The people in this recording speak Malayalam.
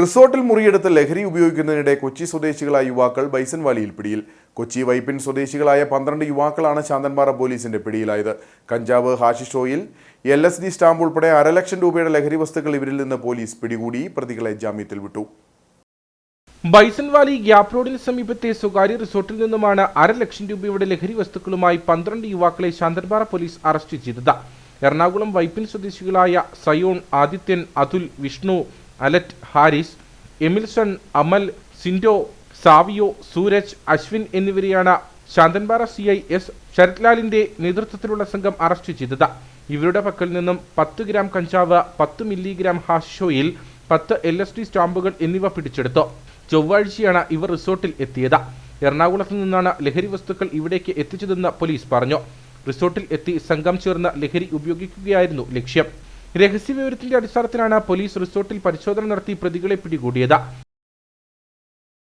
റിസോർട്ടിൽ മുറിയെടുത്ത് ലഹരി ഉപയോഗിക്കുന്നതിനിടെ കൊച്ചി സ്വദേശികളായ യുവാക്കൾ ബൈസൻവാലിയിൽ പിടിയിൽ. കൊച്ചി വൈപ്പിൻ സ്വദേശികളായ പന്ത്രണ്ട് യുവാക്കളാണ് ശാന്തൻപാറ പോലീസിന്റെ പിടിയിലായത്. കഞ്ചാവ് ഹാഷിഷോയിൽ എൽ എസ് ഡി സ്റ്റാമ്പ് ഉൾപ്പെടെ അരലക്ഷം രൂപയുടെ ലഹരി വസ്തുക്കൾ ഇവരിൽ നിന്ന് പോലീസ് പിടികൂടി പ്രതികളെ ജാമ്യത്തിൽ വിട്ടു. ബൈസൻവാലി ഗ്യാപ് റോഡിന് സമീപത്തെ സ്വകാര്യ റിസോർട്ടിൽ നിന്നുമാണ് അരലക്ഷം രൂപയുടെ ലഹരി വസ്തുക്കളുമായി പന്ത്രണ്ട് യുവാക്കളെ ശാന്തൻപാറ പോലീസ് അറസ്റ്റ് ചെയ്തത്. എറണാകുളം വൈപ്പിൻ സ്വദേശികളായ സയോൺ ആദിത്യൻ അതുൽ വിഷ്ണു അലറ്റ് ഹാരിസ് എമിൽസൺ അമൽ സിൻഡോ സാവിയോ സൂരജ് അശ്വിൻ എന്നിവരെയാണ് ശാന്തൻപാറ സി ഐ എസ് ശരത്ലാലിന്റെ നേതൃത്വത്തിലുള്ള സംഘം അറസ്റ്റ് ചെയ്തത്. ഇവരുടെ പക്കൽ നിന്നും പത്ത് ഗ്രാം കഞ്ചാവ് പത്ത് മില്ലിഗ്രാം ഹാഷോയിൽ പത്ത് എൽ എസ് ഡി സ്റ്റാമ്പുകൾ എന്നിവ പിടിച്ചെടുത്തു. ചൊവ്വാഴ്ചയാണ് ഇവർ റിസോർട്ടിൽ എത്തിയത്. എറണാകുളത്ത് നിന്നാണ് ലഹരി വസ്തുക്കൾ ഇവിടേക്ക് എത്തിച്ചതെന്ന് പോലീസ് പറഞ്ഞു. റിസോർട്ടിൽ എത്തി സംഘം ചേർന്ന് ലഹരി ഉപയോഗിക്കുകയായിരുന്നു ലക്ഷ്യം. രഹസ്യവിവരത്തിന്റെ അടിസ്ഥാനത്തിലാണ് പോലീസ് റിസോർട്ടിൽ പരിശോധന നടത്തി പ്രതികളെ പിടികൂടിയത്.